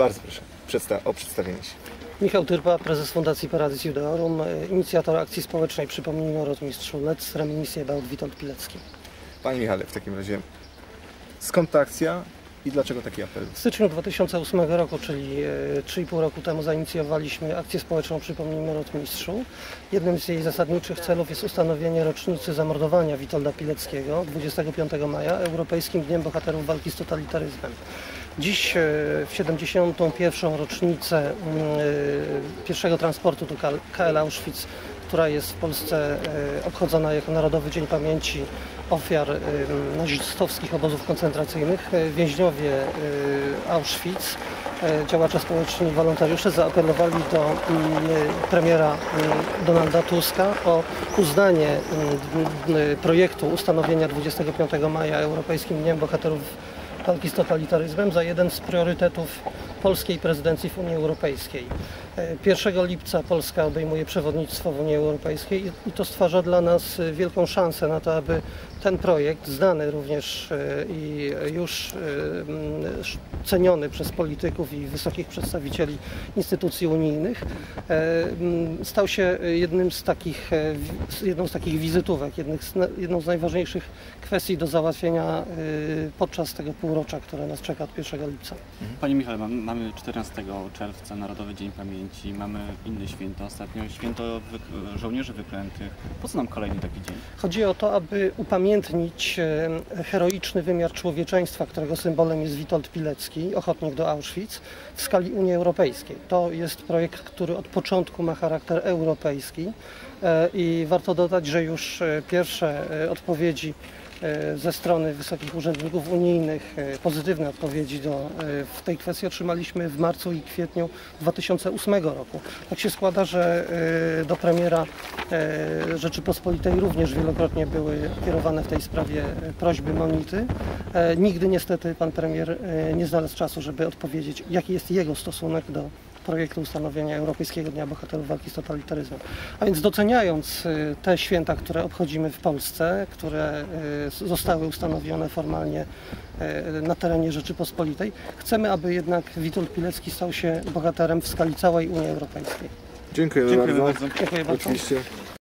Bardzo proszę przedsta- o przedstawienie się. Michał Tyrpa, prezes Fundacji Paradis Judeorum, e, inicjator akcji społecznej Przypomnijmy o rotmistrzu Let's Reminisce about Witold Pilecki. Panie Michale, w takim razie skąd ta akcja i dlaczego taki apel? W styczniu 2008 roku, czyli e, 3,5 roku temu, zainicjowaliśmy akcję społeczną Przypomnijmy o rotmistrzu. Jednym z jej zasadniczych celów jest ustanowienie rocznicy zamordowania Witolda Pileckiego 25 maja Europejskim Dniem Bohaterów Walki z Totalitaryzmem. Dziś e, w 71. rocznicę mm, e, pierwszego transportu do KL Auschwitz, która jest w Polsce e, obchodzona jako Narodowy Dzień Pamięci ofiar nazistowskich obozów koncentracyjnych, więźniowie Auschwitz, działacze społeczni wolontariusze zaapelowali do mm, premiera mm, Donalda Tuska o uznanie projektu ustanowienia 25 maja Europejskim Dniem Bohaterów walki z totalitaryzmem za jeden z priorytetów polskiej prezydencji w Unii Europejskiej. E, 1 lipca Polska obejmuje przewodnictwo w Unii Europejskiej i- to stwarza dla nas e, wielką szansę na to, aby ten projekt, znany również e, i już e, ceniony przez polityków i wysokich przedstawicieli instytucji unijnych, e, stał się jednym z takich, e, jedną z takich wizytówek, jedną z najważniejszych kwestii do załatwienia e, podczas tego półrocza, które nas czeka od 1 lipca. Panie Michale, mam- mamy 14 czerwca Narodowy Dzień Pamięci, mamy inne święto ostatnio, święto żołnierzy wyklętych. Po co nam kolejny taki dzień? Chodzi o to, aby upamiętnić e, heroiczny wymiar człowieczeństwa, którego symbolem jest Witold Pilecki, ochotnik do Auschwitz, w skali Unii Europejskiej. To jest projekt, który od początku ma charakter europejski e, i warto dodać, że już e, pierwsze odpowiedzi ze strony wysokich urzędników unijnych, e, pozytywne odpowiedzi do, e, w tej kwestii otrzymaliśmy w marcu i kwietniu 2008 roku. Tak się składa, że e, do premiera e, Rzeczypospolitej również wielokrotnie były kierowane w tej sprawie e, prośby monity. E, Nigdy niestety pan premier e, nie znalazł czasu, żeby odpowiedzieć, jaki jest jego stosunek do projektu ustanowienia Europejskiego Dnia Bohaterów Walki z Totalitaryzmem. A więc doceniając y, te święta, które obchodzimy w Polsce, które y, zostały ustanowione formalnie y, na terenie Rzeczypospolitej, chcemy, aby jednak Witold Pilecki stał się bohaterem w skali całej Unii Europejskiej. Dziękujemy, Dziękujemy bardzo. bardzo. Dziękuję bardzo. Oczywiście